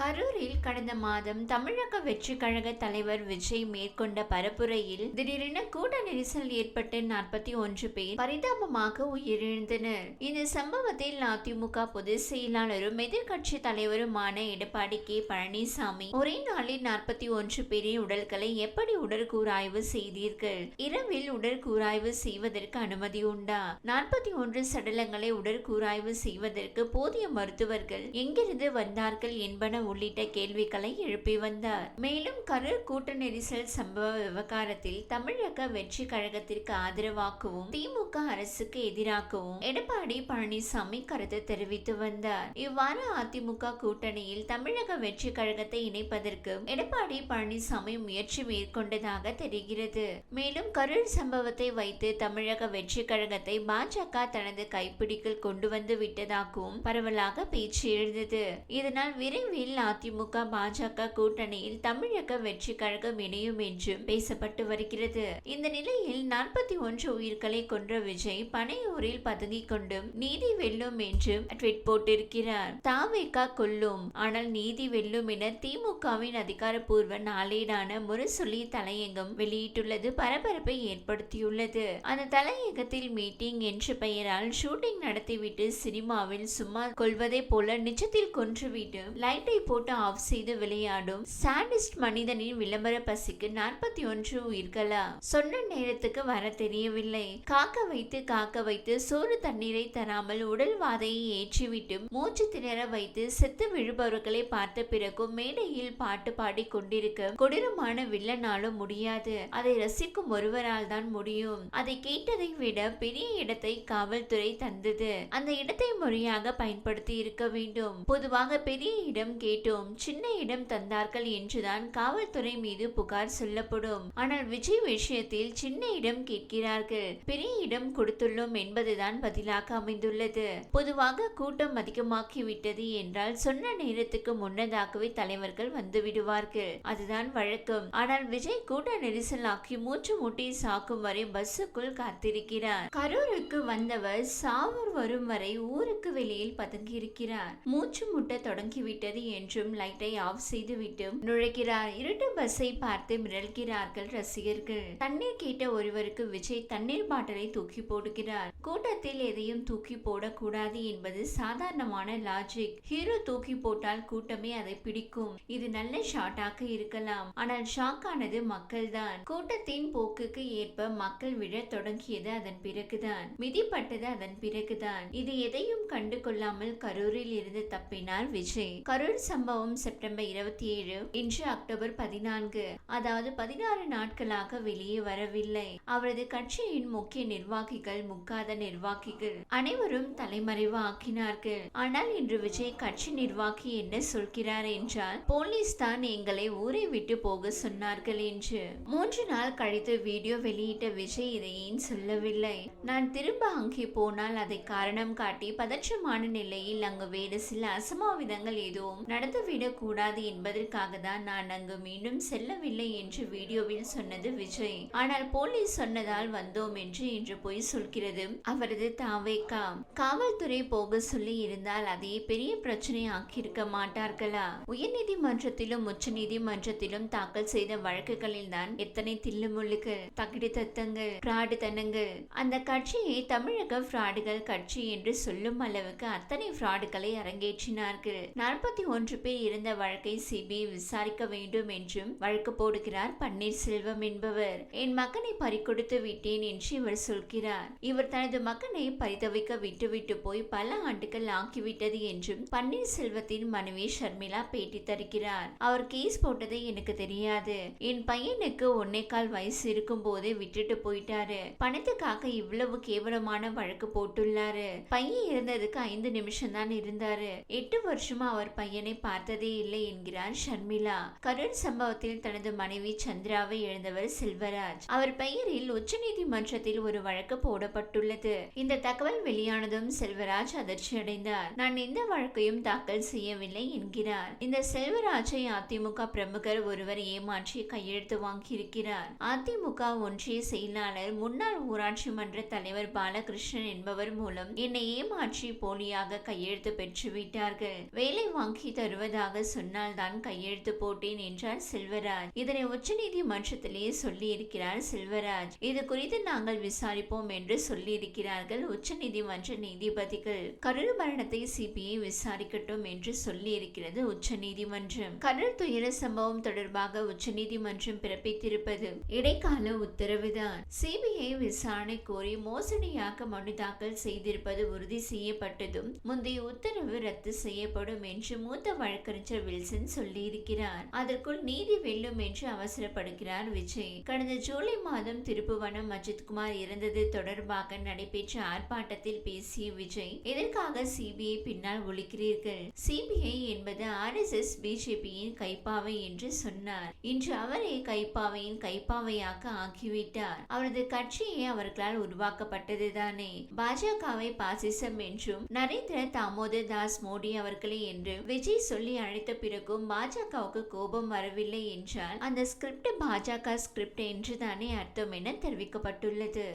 கரூரில் கடந்த மாதம் தமிழக வெற்றி கழக தலைவர் விஜய் மேற்கொண்ட பரப்புரையில் திடீரென கூட்ட நெரிசல் ஏற்பட்டு நாற்பத்தி ஒன்று பேர் பரிதாபமாக உயிரிழந்தனர். இந்த சம்பவத்தில் அதிமுக பொதுச் செயலாளரும் எதிர்கட்சி தலைவருமான எடப்பாடி கே. பழனிசாமி ஒரே நாளில் நாற்பத்தி ஒன்று பேரின் உடல்களை எப்படி உடற்கூராய்வு செய்தீர்கள்? இரவில் உடற்கூராய்வு செய்வதற்கு அனுமதி உண்டா? நாற்பத்தி ஒன்று சடலங்களை உடற்கூராய்வு செய்வதற்கு போதிய மருத்துவர்கள் எங்கிருந்து வந்தார்கள் என்பன உள்ளிட்ட கேள்விகளை எழுப்பி வந்தார். மேலும் கரூர் கூட்ட நெரிசல் சம்பவ விவகாரத்தில் தமிழக வெற்றி கழகத்திற்கு ஆதரவாகவும் திமுக அரசுக்கு எதிராகவும் எடப்பாடி பழனிசாமி கருத்து தெரிவித்து வந்தார். இவ்வாறு அதிமுக கூட்டணியில் தமிழக வெற்றி கழகத்தை இணைப்பதற்கு எடப்பாடி பழனிசாமி முயற்சி மேற்கொண்டதாக தெரிகிறது. மேலும் கரூர் சம்பவத்தை வைத்து தமிழக வெற்றி கழகத்தை பாஜக தனது கைப்பிடிக்குள் கொண்டு வந்து விட்டதாகவும் பரவலாக பேச்சு எழுந்தது. இதனால் விரைவில் அதிமுக பாஜக கூட்டணியில் தமிழக வெற்றி கழகம் இணையும் என்றும் பேசப்பட்டு வருகிறது. இந்த நிலையில் நாற்பத்தி ஒன்று உயிர்களை கொன்ற விஜய் பனையூரில் பதுங்கிக் கொண்டும் நீதி வெல்லும் என்றும் ட்வீட் போட்டிருக்கிறார். தாவேக்கா கொல்லும் ஆனால் நீதி வெல்லும் என திமுகவின் அதிகாரப்பூர்வ நாளேடான முரசொலி தலையங்கம் வெளியிட்டுள்ளது பரபரப்பை ஏற்படுத்தியுள்ளது. அந்த தலையங்கத்தில் மீட்டிங் என்ற பெயரால் ஷூட்டிங் நடத்திவிட்டு சினிமாவில் சும்மா கொள்வதை போல நிஜத்தில் கொன்றுவிட்டு லைட்டை போட்டு ஆஃப் செய்து விளையாடும் சாடிஸ்ட் மனிதனின் விளம்பர பசிக்கு நாற்பத்தி ஒன்று உயிர்களா? சொன்ன நேரத்துக்கு வர தெரியவில்லை. காக்க வைத்து காக்க வைத்து சோறு தண்ணீரை தராமல் உடல் வாதையை ஏற்றிவிட்டு மூச்சு திணற வைத்து செத்து விழுபவர்களை பார்த்த பிறகும் மேடையில் பாட்டு பாடி கொண்டிருக்க கொடூரமான வில்லனாலும் முடியாது. அதை ரசிக்கும் ஒருவரால் தான் முடியும். அதை கேட்டதை விட பெரிய இடத்தை காவல்துறை தந்தது. அந்த இடத்தை முறையாக பயன்படுத்தி இருக்க வேண்டும். பொதுவாக பெரிய இடம் கேட்டும். சின்ன இடம் தந்தார்கள் என்றுதான் காவல்துறை மீது புகார் சொல்லப்படும். ஆனால் விஜய் விஷயத்தில் சின்ன இடம் கேட்கிறார்கள். பெரிய இடம் கொடுத்துள்ளோம் என்பதுதான் பதிலாக அமைந்துள்ளது. பொதுவாக கூட்டம் அதிகமாக்கிவிட்டது என்றால் சொன்ன நேரத்துக்கு முன்னதாகவே தலைவர்கள் வந்து விடுவார்கள் அதுதான் வழக்கம். ஆனால் விஜய் கூட நெரிசலாக்கி மூச்சு முட்டி சாக்கும் வரை பஸ்ஸுக்குள் காத்திருக்கிறார். கரூருக்கு வந்தவர் சாவூர் வரும் வரை ஊருக்கு வெளியில் பதுங்கியிருக்கிறார். மூச்சு முட்ட தொடங்கிவிட்டது என்றும் லைட்டை ஆஃப் செய்துவிட்டு நுழைக்கிறார். இருட்டு பஸ்ஸை பார்த்து மிரள்கிறார்கள் ரசிகர்கள். தண்ணீர் கேட்ட ஒருவருக்கு விஜய் தண்ணீர் பாட்டிலை தூக்கி போடுகிறார். கூட்டத்தில் எதையும் தூக்கி போடக்கூடாது என்பது சாதாரணமான லாஜிக் ஹீரோ தூக்கி போட்டால் கூட்டமே அதை பிடிக்கும். இது நல்ல ஷாட்டாக இருக்கலாம். ஆனால் ஷாக் ஆனது மக்கள்தான். கூட்டத்தின் போக்குக்கு ஏற்ப மக்கள் விழத் தொடங்கியது அதன் பிறகுதான். மிதிப்பட்டது அதன் பிறகுதான். இது எதையும் கண்டு கொள்ளாமல் கரூரில் இருந்து தப்பினார் விஜய். கரூர் சம்பவம் செப்டம்பர் இருபத்தி ஏழு இன்று அக்டோபர் பதினான்கு. அதாவது பதினாறு நாட்களாக வெளியே வரவில்லை. அவரது கட்சியின் முக்கிய நிர்வாகிகள் முக்காத நிர்வாகிகள் அனைவரும் தலைமறைவு ஆக்கினார்கள் ஆனால் இன்று விஜய் கட்சி நிர்வாகி என்ன சொல்கிறார் என்றால் போலீஸ் தான் எங்களை ஊரை விட்டு போக சொன்னார்கள் என்று. மூன்று நாள் கழித்து வீடியோ வெளியிட்ட விஜய் இதை ஏன் சொல்லவில்லை? நான் திரும்ப அங்கே போனால் அதை காரணம் காட்டி பதற்றமான நிலையில் அங்கு வேறு சில அசம்பாவிதங்கள் எதுவும் நடந்துவிடக்கூடாது என்பதற்காக தான் நான் அங்கு மீண்டும் செல்லவில்லை என்று வீடியோவில் சொன்னது விஜய். ஆனால் போலீஸ் சொன்னதால் வந்தோம் என்று இன்று பொய் சொல்கிறது. அவரது தாவேக்கா காவல்துறை போக சொல்லி இருந்தால் அதை பெரிய பிரச்சனை ஆக்கியிருக்க மாட்டார்களா? உயர்நீதிமன்றத்திலும் உச்ச நீதிமன்றத்திலும் தாக்கல் செய்த வழக்குகளில் தான் எத்தனை தில்லுமுள்ளுகள் தகிடு தத்தங்கள் பிராடு தனங்கள். அந்த கட்சியை தமிழக பிராடுகள் கட்சி என்று சொல்லும் அளவுக்கு அத்தனை பிராடுகளை அரங்கேற்றினார்கள். நாற்பத்தி ஒன்று பேர் இருந்த வழக்கை சிபிஐ விசாரிக்க வேண்டும் என்றும் வழக்கு போடுகிறார் பன்னீர்செல்வம் என்பவர். என் மகனை பறிக்கொடுத்து விட்டேன் என்று இவர் சொல்கிறார். இவர் தனது மகனை பரிதவிக்க விட்டுவிட்டு போய் பல ஆண்டுகள் ஆக்கிவிட்டது என்றும் பன்னீர்செல்வத்தின் மனைவி ஷர்மிளா பேட்டி தருகிறார். அவர் கேஸ் போட்டதை எனக்கு தெரியாது. என் பையனுக்கு ஒன்னே கால் வயசு இருக்கும் போதே விட்டுட்டு போயிட்டாரு. பணத்துக்காக இவ்வளவு கேவலமான வழக்கு போட்டுள்ளாரு. பையன் இருந்ததுக்கு ஐந்து நிமிஷம் தான் இருந்தாரு. எட்டு வருஷமா அவர் பையனை பார்த்ததே இல்லை என்கிறார் ஷர்மிளா. கரூர் சம்பவத்தில் தனது மனைவி சந்திராவை இழந்தவர் செல்வராஜ். அவர் பெயரில் உச்சநீதிமன்றத்தில் ஒரு வழக்கு போடப்பட்டுள்ளது. இந்த தகவல் வெளியானதும் செல்வராஜ் அதிர்ச்சி அடைந்தார். நான் எந்த வழக்கையும் தாக்கல் செய்யவில்லை என்கிறார். இந்த செல்வராஜை அதிமுக பிரமுகர் ஒருவர் ஏமாற்றி கையெழுத்து வாங்கியிருக்கிறார். அதிமுக ஒன்றிய செயலாளர் முன்னாள் ஊராட்சி மன்ற தலைவர் பாலகிருஷ்ணன் என்பவர் மூலம் என்னை ஏமாற்றி போலியாக கையெழுத்து பெற்றுவிட்டார்கள். வேலை வாங்கி வருவதாக சொன்னால் தான் கையெழுத்து போட்டேன் என்றார் செல்வராஜ். இதனை உச்சநீதிமன்றத்திலேயே சொல்லி இருக்கிறார் செல்வராஜ். இது குறித்து நாங்கள் விசாரிப்போம் என்று சொல்லி இருக்கிறார்கள் உச்சநீதிமன்ற நீதிபதிகள். கரூர் மரணத்தை சிபிஐ விசாரிக்கட்டும் என்று சொல்லி இருக்கிறது உச்சநீதிமன்றம். கடல் துயர சம்பவம் தொடர்பாக உச்சநீதிமன்றம் பிறப்பித்திருப்பது இடைக்கால உத்தரவுதான். சிபிஐ விசாரணை கோரி மோசடியாக மனு தாக்கல் செய்திருப்பது உறுதி செய்யப்பட்டதும் முந்தைய உத்தரவு ரத்து செய்யப்படும் என்று மூத்த வழக்கறிஞர் வில்சன் சொல்லியிருக்கிறார். அதற்குள் நீதி வெல்லும் என்று அவசரப்படுகிறார் விஜய். கடந்த ஜூலை மாதம் திருப்புவனம் அஜித்குமார் இறந்தது தொடர்பாக நடைபெற்ற ஆர்ப்பாட்டத்தில் பேசிய விஜய் எதற்காக சிபிஐ பின்னால் ஒழிக்கிறீர்கள்? சிபிஐ என்பது ஆர் எஸ் எஸ் பிஜேபியின் கைப்பாவை என்று சொன்னார். இன்று அவரே கைப்பாவையின் கைப்பாவையாக ஆக்கிவிட்டார். அவரது கட்சியே அவர்களால் உருவாக்கப்பட்டதுதானே பாஜகவை பாசிசம் என்றும் நரேந்திர தாமோதர் தாஸ் மோடி அவர்களே என்று விஜய் சொல்லி அழைத்த பிறகும் பாஜகவுக்கு கோபம் வரவில்லை என்றால் அந்த ஸ்கிரிப்ட் பாஜக ஸ்கிரிப்ட் என்றுதானே அர்த்தம் என தெரிவிக்கப்பட்டுள்ளது.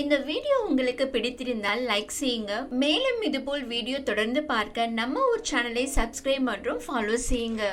இந்த வீடியோ உங்களுக்கு பிடித்திருந்தால் லைக் செய்யுங்க. மேலும் இதுபோல் வீடியோ தொடர்ந்து பார்க்க நம்ம ஒரு சேனலை சப்ஸ்கிரைப் மற்றும் ஃபாலோ செய்யுங்க.